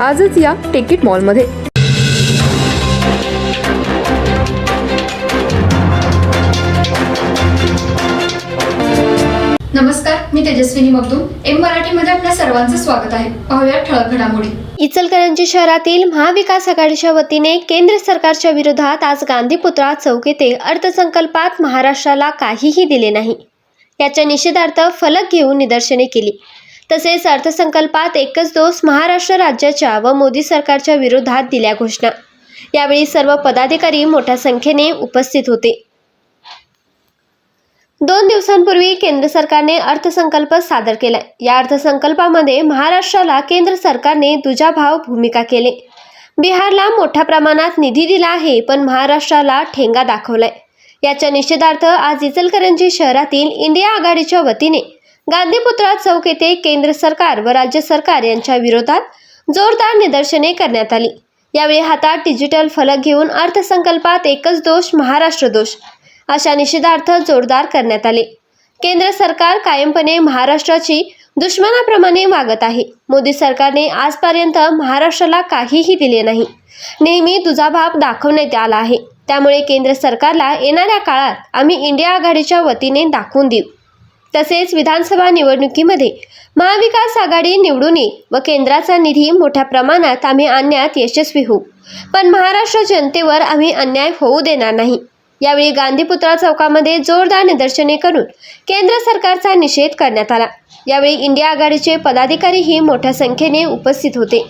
आजच या टिकीट मॉलमध्ये नमस्कार मी तेजस्विनी मगदूम एम मराठीमध्ये आपल्या सर्वांचं स्वागत आहे. पाहूया ठळक घडामोडी. इचलकरंजी शहरातील महाविकास आघाडीच्या वतीने केंद्र सरकारच्या विरोधात आज गांधीपुत्रा चौक येथे अर्थसंकल्पात महाराष्ट्राला काहीही दिले नाही. याच्या निषेधार्थ फलक घेऊन निदर्शने केली. तसेच अर्थसंकल्पात एकच दोष महाराष्ट्र राज्याच्या व मोदी सरकारच्या विरोधात दिल्या घोषणा. यावेळी सर्व पदाधिकारी मोठ्या संख्येने उपस्थित होते. दोन दिवसांपूर्वी केंद्र सरकारने अर्थसंकल्प सादर केला या अर्थसंकल्पामध्ये महाराष्ट्राला केंद्र सरकारने दुजाभाव भूमिका केले. बिहारला मोठ्या प्रमाणात निधी दिला आहे पण महाराष्ट्राला ठेंगा दाखवलाय. याच्या निषेधार्थ आज इचलकरंजी शहरातील इंडिया आघाडीच्या वतीने गांधीपुत्रा चौक येथे केंद्र सरकार व राज्य सरकार यांच्या विरोधात जोरदार निदर्शने करण्यात आली. यावेळी हातात डिजिटल फलक घेऊन अर्थसंकल्पात एकच दोष महाराष्ट्र दोष अशा निषेधार्थ जोरदार करण्यात आले. केंद्र सरकार कायमपणे महाराष्ट्राची दुश्मनाप्रमाणे वागत आहे. मोदी सरकारने आजपर्यंत महाराष्ट्राला काहीही दिले नाही. नेहमी तुझा भाव दाखवण्यात आला आहे. त्यामुळे केंद्र सरकारला येणाऱ्या काळात आम्ही इंडिया आघाडीच्या वतीने दाखवून देऊ. तसेच विधानसभा निवडणुकीमध्ये महाविकास आघाडी निवडून व केंद्राचा निधी मोठ्या प्रमाणात आम्ही आणण्यात यशस्वी होऊ. पण महाराष्ट्र जनतेवर आम्ही अन्याय होऊ देणार नाही. यावेळी गांधीपुत्रा चौकामध्ये जोरदार निदर्शने करून केंद्र सरकारचा निषेध करण्यात आला. यावेळी इंडिया आघाडीचे पदाधिकारीही मोठ्या संख्येने उपस्थित होते.